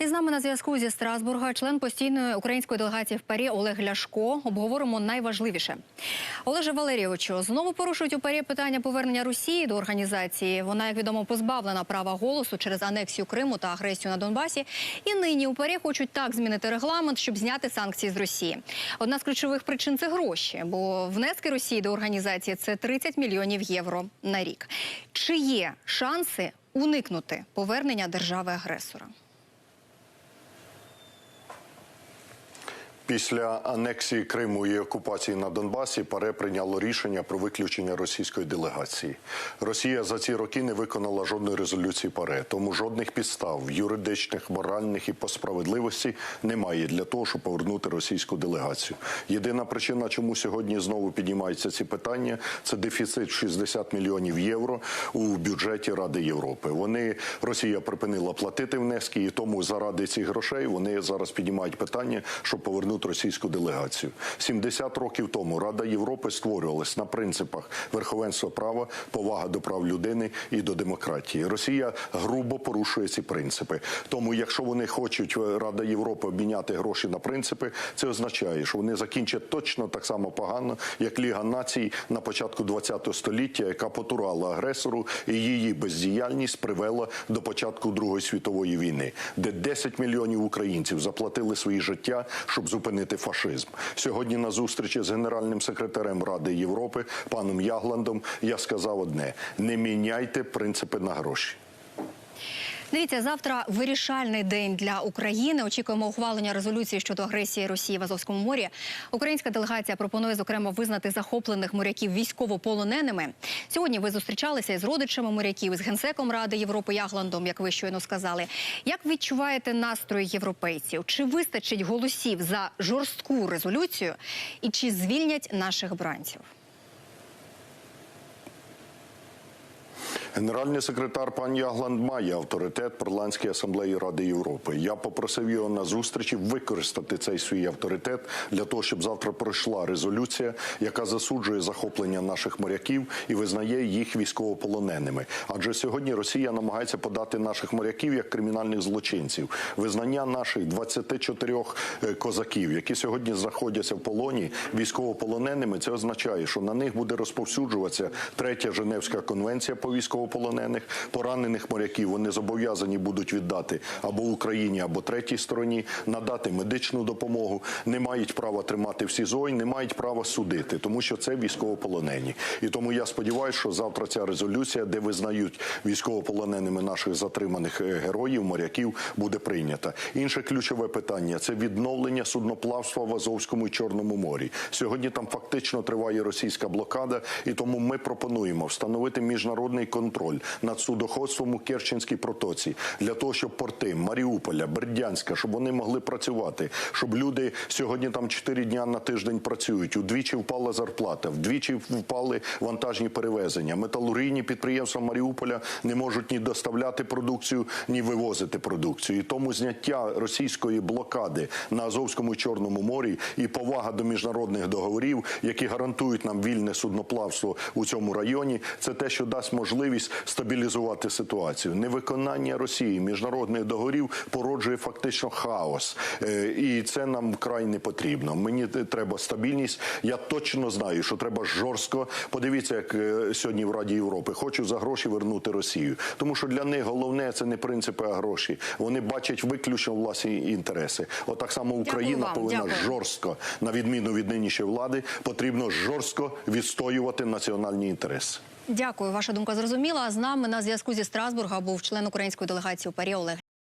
І з нами на зв'язку зі Страсбурга, член постійної української делегації в ПАРі Олег Ляшко. Обговоримо найважливіше. Олеже Валерійовичу, знову порушують у ПАРі питання повернення Росії до організації. Вона, як відомо, позбавлена права голосу через анексію Криму та агресію на Донбасі. І нині у ПАРі хочуть так змінити регламент, щоб зняти санкції з Росії. Одна з ключових причин це гроші, бо внески Росії до організації це 30 мільйонів євро на рік. Чи є шанси уникнути повернення держави-агресора? Після анексії Криму і окупації на Донбасі ПАРЕ прийняло рішення про виключення російської делегації. Росія за ці роки не виконала жодної резолюції ПАРЕ, тому жодних підстав юридичних, моральних і по справедливості немає для того, щоб повернути російську делегацію. Єдина причина, чому сьогодні знову піднімаються ці питання, це дефіцит 60 мільйонів євро у бюджеті Ради Європи. Вони Росія припинила платити внески, і тому заради цих грошей вони зараз піднімають питання, щоб повернути російську делегацію. 70 років тому Рада Європи створювалась на принципах верховенства права, повага до прав людини і до демократії. Росія грубо порушує ці принципи. Тому, якщо вони хочуть е, Рада Європи обміняти гроші на принципи, це означає, що вони закінчать точно так само погано, як Ліга націй на початку ХХ століття, яка потурала агресору, і її бездіяльність привела до початку Другої світової війни, де 10 мільйонів українців заплатили свої життя, щоб зупинити фашизм. Сьогодні на зустрічі з генеральним секретарем Ради Європи паном Ягландом я сказав одне: не міняйте принципи на гроші. Дивіться, завтра вирішальний день для України. Очікуємо ухвалення резолюції щодо агресії Росії в Азовському морі. Українська делегація пропонує зокрема визнати захоплених моряків військовополоненими. Сьогодні ви зустрічалися із родичами моряків, із генсеком Ради Європи Ягландом, як ви щойно сказали. Як відчуваєте настрої європейців? Чи вистачить голосів за жорстку резолюцію? І чи звільнять наших бранців? Генеральний секретар пан Ягланд має авторитет парламентської асамблеї Ради Європи. Я попросив його на зустрічі використати цей свій авторитет для того, щоб завтра пройшла резолюція, яка засуджує захоплення наших моряків і визнає їх військовополоненими. Адже сьогодні Росія намагається подати наших моряків як кримінальних злочинців. Визнання наших 24 е, козаків, які сьогодні знаходяться в полоні військовополоненими, це означає, що на них буде розповсюджуватися третя Женевська конвенція по військовополонених. Поранених моряків вони зобов'язані будуть віддати або Україні, або третій стороні, надати медичну допомогу. Не мають права тримати в СІЗО і не мають права судити, тому що це військовополонені. І тому я сподіваюся, що завтра ця резолюція, де визнають військовополоненими наших затриманих е, героїв, моряків, буде прийнята. Інше ключове питання це відновлення судноплавства в Азовському і Чорному морі. Сьогодні там фактично триває російська блокада, і тому ми пропонуємо встановити міжнародний контроль над судоходством у Керченській протоці для того, щоб порти Маріуполя, Бердянська, щоб вони могли працювати, щоб люди сьогодні там 4 дня на тиждень працюють. Удвічі впала зарплата, вдвічі впали вантажні перевезення. Металургійні підприємства Маріуполя не можуть ні доставляти продукцію, ні вивозити продукцію. І тому зняття російської блокади на Азовському і Чорному морі і повага до міжнародних договорів, які гарантують нам вільне судноплавство у цьому районі, це те, що дасть можливість стабілізувати ситуацію. Невиконання Росії міжнародних договорів породжує фактично хаос, Е, і це нам вкрай не потрібно. Мені треба стабільність. Я точно знаю, що треба жорстко. Подивіться, як е, сьогодні в Раді Європи хочуть за гроші вернути Росію, тому що для них головне це не принципи, а гроші. Вони бачать виключно власні інтереси. Отак само Україна вам, повинна дякую. жорстко, на відміну від нинішньої влади, потрібно жорстко відстоювати національні інтереси. Дякую, ваша думка зрозуміла. З нами на зв'язку зі Страсбурга був член української делегації у ПАРі Олег.